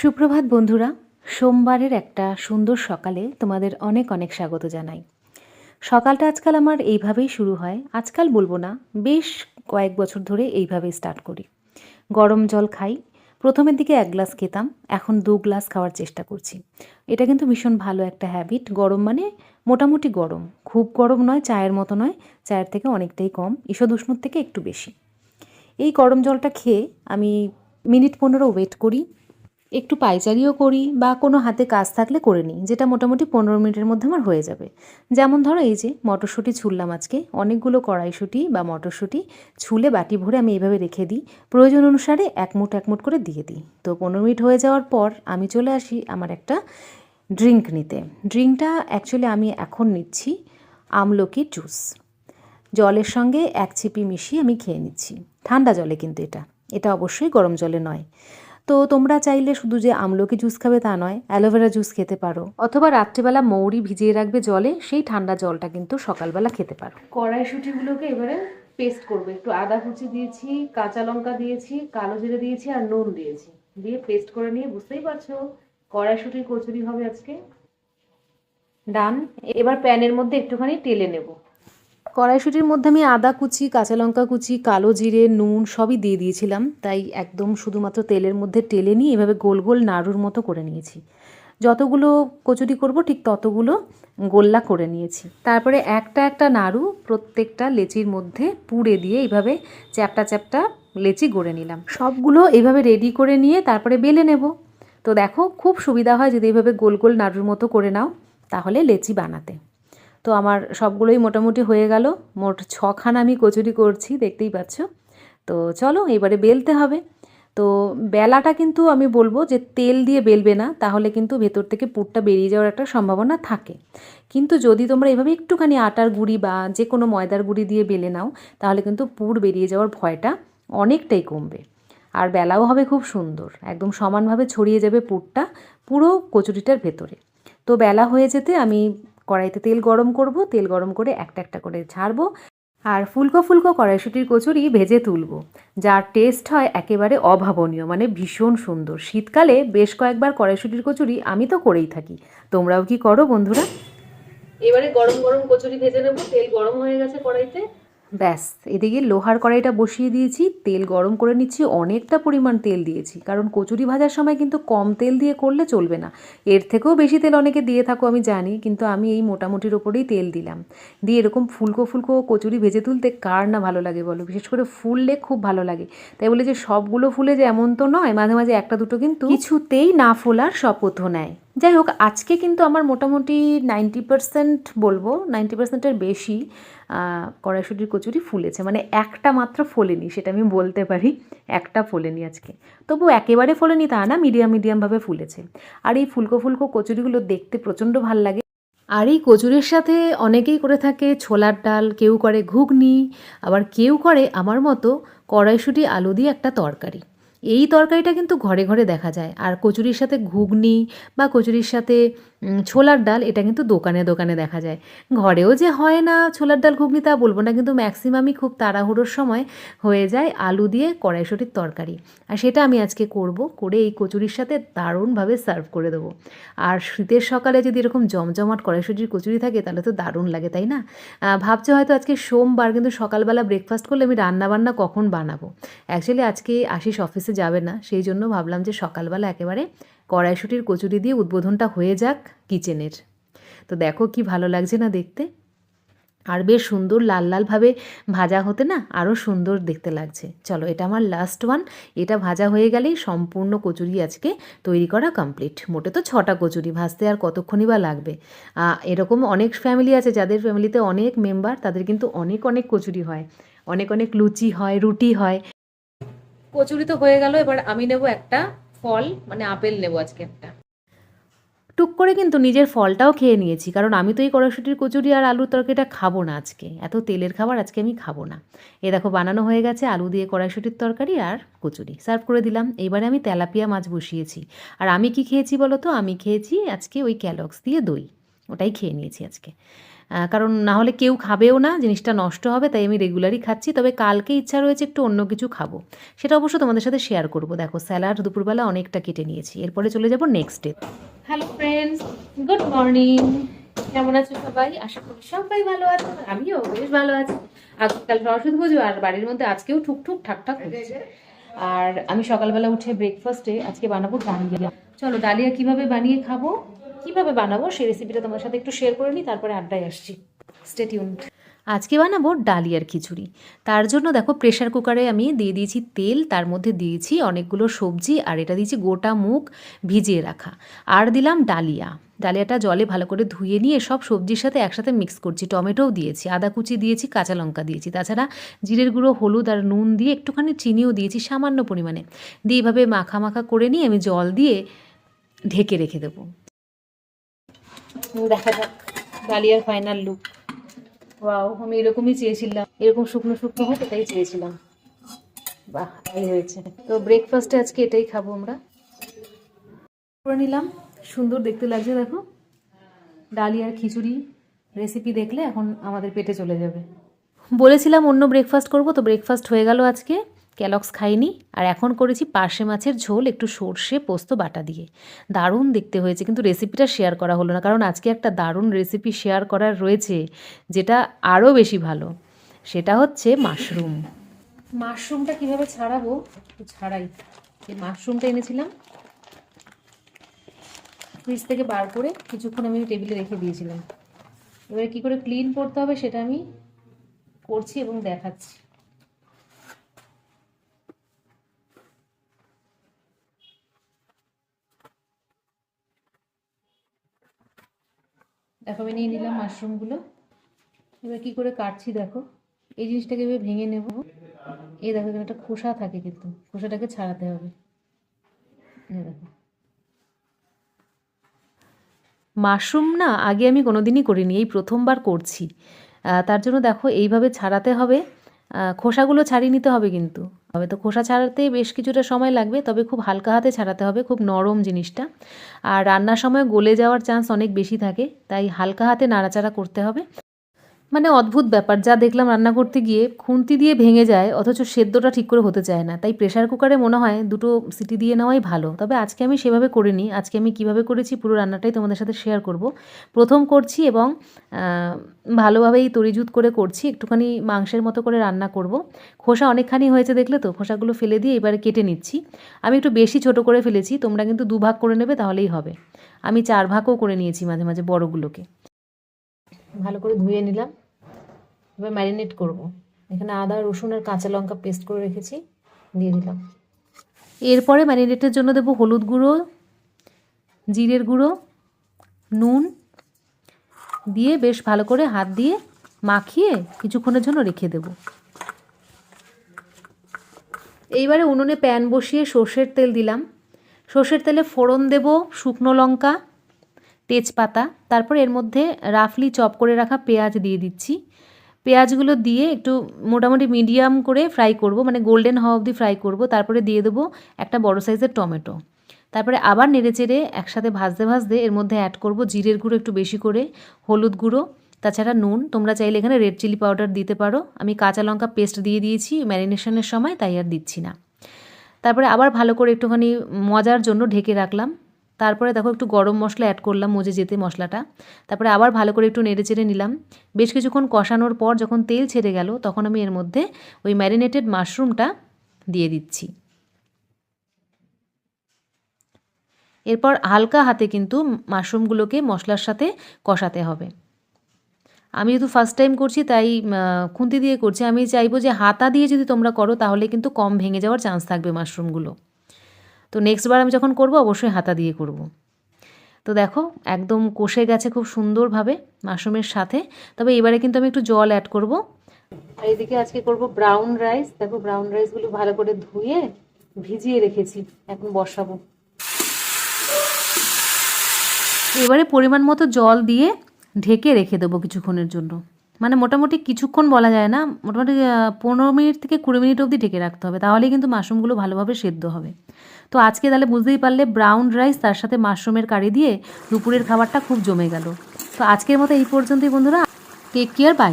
সুপ্রভাত বন্ধুরা, সোমবারের একটা সুন্দর সকালে তোমাদের অনেক অনেক স্বাগত জানাই। সকালটা আজকাল আমার এইভাবেই শুরু হয়। আজকাল বলব না, বেশ কয়েক বছর ধরে এইভাবেই স্টার্ট করি। গরম জল খাই, প্রথমের দিকে এক গ্লাস খেতাম, এখন দু গ্লাস খাওয়ার চেষ্টা করছি। এটা কিন্তু ভীষণ ভালো একটা হ্যাবিট গরম মানে মোটামুটি গরম। খুব গরম নয়, চায়ের মতো নয়, চায়ের থেকে অনেকটাই কম ঈষদ উষ্ণর থেকে একটু বেশি। এই গরম জলটা খেয়ে আমি মিনিট পনেরো ওয়েট করি একটু পাইচারিও করি বা কোনো হাতে কাজ থাকলে করে নিই, যেটা মোটামুটি পনেরো মিনিটের মধ্যে আমার হয়ে যাবে। যেমন ধরো এই যে মটরশুঁটি ছুললাম আজকে, অনেকগুলো কড়াইশুঁটি বা মটরশুঁটি ছুলে বাটি ভরে আমি এইভাবে রেখে দিই। প্রয়োজন অনুসারে এক মুঠ এক করে দিয়ে দিই। তো পনেরো মিনিট হয়ে যাওয়ার পর আমি চলে আসি আমার একটা ড্রিঙ্ক নিতে। ড্রিঙ্কটা অ্যাকচুয়ালি আমি এখন নিচ্ছি আমলকির জুস। জলের সঙ্গে এক ছিপি মিশিয়ে আমি খেয়ে নিচ্ছি। ঠান্ডা জলে কিন্তু এটা। এটা অবশ্যই গরম জলে নয়। তো তোমরা চাইলে শুধু যে আমলকি জুস খাবে তা নয়, অ্যালোভেরা জুস খেতে পারো। অথবা রাত্রিবেলা মৌরি ভিজিয়ে রাখবে জলে, সেই ঠান্ডা জলটা কিন্তু সকালবেলা খেতে পারো। কড়াইশুটিগুলোকে এবারে পেস্ট করব। একটু আদা কুচি দিয়েছি, কাঁচা লঙ্কা দিয়েছি, কালো জিরে দিয়েছি আর নুন দিয়েছি। দিয়ে পেস্ট করে নিয়ে বুঝতেই পারছ কড়াইশুটির কচুরি হবে আজকে। ডান, এবার প্যানের মধ্যে একটুখানি টেলে নেব। কড়াইশুটির মধ্যে আমি আদা কুচি, কাঁচা লঙ্কা কুচি, কালো জিরে, নুন সবই দিয়ে দিয়েছিলাম। তাই একদম শুধুমাত্র তেলের মধ্যে টেলে নিয়ে এভাবে গোল গোল নাড়ুর মতো করে নিয়েছি। যতগুলো কচুরি করব ঠিক ততগুলো গোল্লা করে নিয়েছি। তারপরে একটা একটা নাড়ু প্রত্যেকটা লেচির মধ্যে পুড়ে দিয়ে এইভাবে চ্যাপটা চ্যাপটা লেচি গড়ে নিলাম। সবগুলো এইভাবে রেডি করে নিয়ে তারপরে বেলে নেব। তো দেখো, খুব সুবিধা হয় যদি এইভাবে গোল গোল নাড়ুর মতো করে নাও, তাহলে লেচি বানাতে। তো আমার সবগুলোই মোটামুটি হয়ে গেল। মোট ছখানা আমি কচুরি করছি, দেখতেই পাচ্ছ। তো চলো, এবারে বেলতে হবে। তো বেলাটা কিন্তু আমি বলব যে তেল দিয়ে বেলবে না, তাহলে কিন্তু ভেতর থেকে পুরটা বেরিয়ে যাওয়ার একটা সম্ভাবনা থাকে। কিন্তু যদি তোমরা এভাবে একটুখানি আটার গুঁড়ি বা যে কোনো ময়দার গুঁড়ি দিয়ে বেলে নাও, তাহলে কিন্তু পুর বেরিয়ে যাওয়ার ভয়টা অনেকটাই কমবে। আর বেলাও হবে খুব সুন্দর, একদম সমানভাবে ছড়িয়ে যাবে পুরটা পুরো কচুরিটার ভেতরে। তো বেলা হয়ে যেতে আমি কড়াইতে তেল গরম করব, তেল গরম করে একটা একটা করে ছাড়বো আর ফুলকো ফুলকো কড়াইশুটির কচুরি ভেজে তুলব। যার টেস্ট হয় একেবারে অভাবনীয় মানে ভীষণ সুন্দর। শীতকালে বেশ কয়েকবার কড়াইশুটির কচুরি আমি তো করেই থাকি। তোমরাও কি করো বন্ধুরা? এবারে গরম গরম কচুরি ভেজে নেব, তেল গরম হয়ে গেছে কড়াইতে। ব্যাস, এদিকে লোহার কড়াইটা বসিয়ে দিয়েছি, তেল গরম করে নিচ্ছি, অনেকটা পরিমাণ তেল দিয়েছি। কারণ কচুরি ভাজার সময় কিন্তু কম তেল দিয়ে করলে চলবে না। এর থেকেও বেশি তেল অনেকে দিয়ে থাকো, আমি জানি, কিন্তু আমি এই মোটামুটির ওপরেই তেল দিলাম। দিয়ে এরকম ফুলকো ফুলকো কচুরি ভেজে তুলতে কার না ভালো লাগে বলো? বিশেষ করে ফুললে খুব ভালো লাগে। তাই বলে যে, সবগুলো ফুলে যে এমন তো নয়, মাঝে মাঝে একটা দুটো কিন্তু কিছুতেই না ফোলার শপথও নেয়। যাই হোক আজকে কিন্তু আমার মোটামুটি নাইনটি পার্সেন্ট বলব, নাইনটি পার্সেন্টের বেশি কড়াইশুটির কচুরি ফুলেছে। মানে একটা মাত্র ফোলেনি, সেটা আমি বলতে পারি, একটা ফোলেনি আজকে। তবু একেবারে ফোলেনি তা না, মিডিয়াম মিডিয়ামভাবে ফুলেছে। আর এই ফুলকো ফুলকো কচুরিগুলো দেখতে প্রচণ্ড ভালো লাগে। আর এই কচুরির সাথে অনেকেই করে থাকে ছোলার ডাল, কেউ করে ঘুগনি, আবার কেউ করে আমার মতো কড়াইশুটি আলু দিয়ে একটা তরকারি। এই তরকারিটা কিন্তু ঘরে ঘরে দেখা যায়। আর কচুরির সাথে ঘুগনি বা কচুরির সাথে ছোলার ডাল, এটা কিন্তু দোকানে দোকানে দেখা যায়। ঘরেও যে হয় না ছোলার ডাল ঘুগনি তা বলব না, কিন্তু ম্যাক্সিমামই খুব তাড়াহুড়োর সময় হয়ে যায় আলু দিয়ে কড়াইশুটির তরকারি। আর সেটা আমি আজকে করব, করে এই কচুরির সাথে দারুণভাবে সার্ভ করে দেবো। আর শীতের সকালে যদি এরকম জমজমাট কড়াইশুটির কচুরি থাকে, তাহলে তো দারুণ লাগে, তাই না? ভাবছে হয়তো আজকে সোমবার, কিন্তু সকালবেলা ব্রেকফাস্ট করলে আমি রান্নাবান্না কখন বানাবো? অ্যাকচুয়ালি আজকে আশিস অফিসে যাবে না, সেই জন্য ভাবলাম যে সকালবেলা একেবারে কড়াইশুটির কচুরি দিয়ে উদ্বোধনটা হয়ে যাক কিচেনের। তো দেখো কি ভালো লাগছে না দেখতে। আর বেশ সুন্দর লাল লালভাবে ভাজা হতে না আরও সুন্দর দেখতে লাগছে। চলো এটা আমার লাস্ট ওয়ান এটা ভাজা হয়ে গেলেই সম্পূর্ণ কচুরি আজকে তৈরি করা কমপ্লিট মোটে তো ছটা কচুরি, ভাজতে আর কতক্ষণই বা লাগবে। এরকম অনেক ফ্যামিলি আছে, যাদের ফ্যামিলিতে অনেক মেম্বার তাদের কিন্তু অনেক অনেক কচুরি হয়। অনেক অনেক লুচি হয়, রুটি হয়। কচুরি তো হয়ে গেল, এবার আমি নেব একটা ফল মানে আপেল নেব আজকে একটা। টুক করে কিন্তু নিজের ফলটাও খেয়ে নিয়েছি, কারণ আমি তো এই কড়াইশুটির কচুরি আর আলুর তরকারিটা খাব না আজকে। এত তেলের খাবার আজকে আমি খাব না। এ দেখো, বানানো হয়ে গেছে আলু দিয়ে কড়াইশুটির তরকারি আর কচুরি। সার্ভ করে দিলাম। এবারে আমি তেলাপিয়া মাছ বসিয়েছি। আর আমি কি খেয়েছি বলো তো? আমি খেয়েছি আজকে ওই ক্যালক্স দিয়ে দই। ওটাই খেয়ে নিয়েছি আজকে। কারণ না হলে কেউ খাবেও না, জিনিসটা নষ্ট হবে, তাই আমি রেগুলারই খাচ্ছি। তবে কালকে ইচ্ছা রয়েছে একটু অন্য কিছু খাব। সেটা অবশ্য তোমাদের সাথে শেয়ার করব। দেখো স্যালাড দুপুরবেলা অনেকটা কেটে নিয়েছি। এরপরে চলে যাব next day hello friends good morning কেমন আছো সবাই? আশা করি সবাই ভালো আছো। আমিও বেশ ভালো আছি। আজকাল সরস্বতী পুজো আর বাড়ির মধ্যে আজকেও ঠুকঠুক, ঠাকঠাক আর আমি সকালবেলা উঠে ব্রেকফাস্টে আজকে বানাবো ডালিয়া। চলো, ডালিয়া কীভাবে বানিয়ে খাব? কীভাবে বানাবো সেই রেসিপিটা তোমার সাথে একটু শেয়ার করে নিই, তারপরে আড্ডায় আসছি। স্টে টিউন আজকে বানাবো ডালিয়ার খিচুড়ি। তার জন্য দেখো প্রেশার কুকারে আমি দিয়ে দিয়েছি তেল, তার মধ্যে দিয়েছি অনেকগুলো সবজি আর এটা দিয়েছি গোটা মুখ ভিজিয়ে রাখা। আর দিলাম ডালিয়া। ডালিয়াটা জলে ভালো করে ধুয়ে নিয়ে সব সবজির সাথে একসাথে মিক্স করছি। টমেটোও দিয়েছি, আদা কুচি দিয়েছি, কাঁচা লঙ্কা দিয়েছি। তাছাড়া জিরের গুঁড়ো, হলুদ আর নুন দিয়ে একটুখানি চিনিও দিয়েছি সামান্য পরিমাণে। দিয়ে এইভাবে মাখা মাখা করে নিয়ে আমি জল দিয়ে ঢেকে রেখে দেবো। দেখা যাক। ডালিয়ার ফাইনাল লুক ওয়াও আমি এরকমই চেয়েছিলাম। এরকম শুকনো শুকনো হোক এটাই চেয়েছিলাম। বাহ, এই হয়েছে। তো ব্রেকফাস্টে আজকে এটাই খাব আমরা। করে নিলাম। সুন্দর দেখতে লাগছে, দেখো। ডালিয়ার খিচুড়ি রেসিপি দেখলে এখন আমাদের পেটে চলে যাবে। বলেছিলাম অন্য ব্রেকফাস্ট করব, তো ব্রেকফাস্ট হয়ে গেল আজকে। ক্যালক্স খাইনি আর এখন করেছি পার্শে মাছের ঝোল, একটু সর্ষে, পোস্ত, বাটা দিয়ে। দারুণ দেখতে হয়েছে, কিন্তু রেসিপিটা শেয়ার করা হলো না, কারণ আজকে একটা দারুণ রেসিপি শেয়ার করার রয়েছে, যেটা আরও বেশি ভালো। সেটা হচ্ছে মাশরুম মাশরুমটা কীভাবে ছাড়াবো? ছাড়াই। এই মাশরুমটা এনেছিলাম। ফ্রিজ থেকে বার করে কিছুক্ষণ আমি টেবিলে রেখে দিয়েছিলাম। এবারে কী করে ক্লিন করতে হবে সেটা আমি করছি এবং দেখাচ্ছি। দেখো, আমি নিয়ে নিলাম মাশরুমগুলো এবার কি করে কাটছি দেখো, এই জিনিসটাকে এবার ভেঙে নেব। এই দেখো, এখানে একটা খোসা থাকে কিন্তু, খোসাটাকে ছাড়াতে হবে। দেখো। মাশরুম না, আগে আমি কোনোদিনই করিনি, এই প্রথমবার করছি। তার জন্য দেখো, এইভাবে ছাড়াতে হবে। খোসাগুলো ছাড়িয়ে নিতে হবে কিন্তু। তবে তো খোসা ছাড়াতে বেশ কিছুটা সময় লাগবে, তবে খুব হালকা হাতে ছাড়াতে হবে, খুব নরম জিনিসটা। আর রান্নার সময় গলে যাওয়ার চান্স অনেক বেশি থাকে, তাই হালকা হাতে নাড়াচাড়া করতে হবে। মানে অদ্ভুত ব্যাপার, যা দেখলাম রান্না করতে গিয়ে খুন্তি দিয়ে ভেঙে যায়, অথচ সেদ্ধটা ঠিক করে হতে চায় না। তাই প্রেশার কুকারে মনে হয় দুটো সিটি দিয়ে নেওয়াই ভালো। তবে আজকে আমি সেভাবে করিনি। আজকে আমি কীভাবে করেছি পুরো রান্নাটাই তোমাদের সাথে শেয়ার করব। প্রথম করছি এবং ভালোভাবেই তরিজুত করে করছি। একটুখানি মাংসের মতো করে রান্না করব। খোসা অনেকখানি হয়েছে দেখলে তো? খোসাগুলো ফেলে দিয়ে এবারে কেটে নিচ্ছি। আমি একটু বেশি ছোট করে ফেলেছি। তোমরা কিন্তু দু ভাগ করে নেবে, তাহলেই হবে। আমি চার ভাগও করে নিয়েছি মাঝে মাঝে বড়গুলোকে। ভালো করে ধুয়ে নিলাম। এবার ম্যারিনেট করব। এখানে আদা, রসুন আর কাঁচা লঙ্কা পেস্ট করে রেখেছি, দিয়ে দিলাম। এরপরে ম্যারিনেটের জন্য দেবো হলুদ গুঁড়ো, জিরের গুঁড়ো, নুন, দিয়ে বেশ ভালো করে হাত দিয়ে মাখিয়ে কিছুক্ষণের জন্য রেখে দেব। এইবারে উনুনে প্যান বসিয়ে সর্ষের তেল দিলাম। সর্ষের তেলে ফোড়ন দেব, শুকনো লঙ্কা, তেজপাতা, তারপর এর মধ্যে রাফলি চপ করে রাখা পেঁয়াজ দিয়ে দিচ্ছি। পেঁয়াজগুলো দিয়ে একটু মোটামুটি মিডিয়াম করে ফ্রাই করব মানে গোল্ডেন হওয়া অবধি ফ্রাই করব। তারপরে দিয়ে দেবো একটা বড় সাইজের টমেটো। তারপরে আবার নেড়েচেড়ে একসাথে ভাজতে ভাজতে এর মধ্যে অ্যাড করব জিরের গুঁড়ো একটু বেশি করে, হলুদ গুঁড়ো, তাছাড়া নুন। তোমরা চাইলে এখানে রেড চিলি পাউডার দিতে পারো। আমি কাঁচা লঙ্কা পেস্ট দিয়ে দিয়েছি ম্যারিনেশনের সময়, তাই আর দিচ্ছি না। তারপরে আবার ভালো করে একটুখানি মজার জন্য ঢেকে রাখলাম। তারপরে দেখো একটু গরম মশলা অ্যাড করলাম মজে যেতে মশলাটা। তারপরে আবার ভালো করে একটু নেড়ে চেড়ে নিলাম। বেশ কিছুক্ষণ কষানোর পর যখন তেল ছেড়ে গেল, তখন আমি এর মধ্যে ওই ম্যারিনেটেড মাশরুমটা দিয়ে দিচ্ছি। এরপর হালকা হাতে কিন্তু মাশরুমগুলোকে মশলার সাথে কষাতে হবে। আমি যেহেতু ফার্স্ট টাইম করছি, তাই খুন্তি দিয়ে করছি। আমি চাইব যে হাতা দিয়ে যদি তোমরা করো, তাহলে কিন্তু কম ভেঙে যাওয়ার চান্স থাকবে মাশরুমগুলো তো নেক্সট বার আমি যখন করব, অবশ্যই হাতা দিয়ে করব। তো দেখো, একদম কষে গেছে খুব সুন্দরভাবে মাশরুমের সাথে। তবে এবারে কিন্তু আমি একটু জল অ্যাড করব। আর এদিকে আজকে করব ব্রাউন রাইস দেখো ব্রাউন রাইসগুলো ভালো করে ধুয়ে ভিজিয়ে রেখেছি। এখন বসাবো। এবারে পরিমাণ মতো জল দিয়ে ঢেকে রেখে দেবো কিছুক্ষণের জন্য। মানে মোটামুটি কিছুক্ষণ বলা যায় না, মোটামুটি পনেরো মিনিট থেকে কুড়ি মিনিট অবধি ঢেকে রাখতে হবে। তাহলেই কিন্তু মাশরুমগুলো ভালোভাবে সেদ্ধ হবে। তো আজকে তাহলে বুঝতেই পারলে ব্রাউন রাইস তার সাথে মাশরুমের কারি দিয়ে দুপুরের খাবারটা খুব জমে গেল। তো আজকের মতো এই পর্যন্তই বন্ধুরা। Take care bye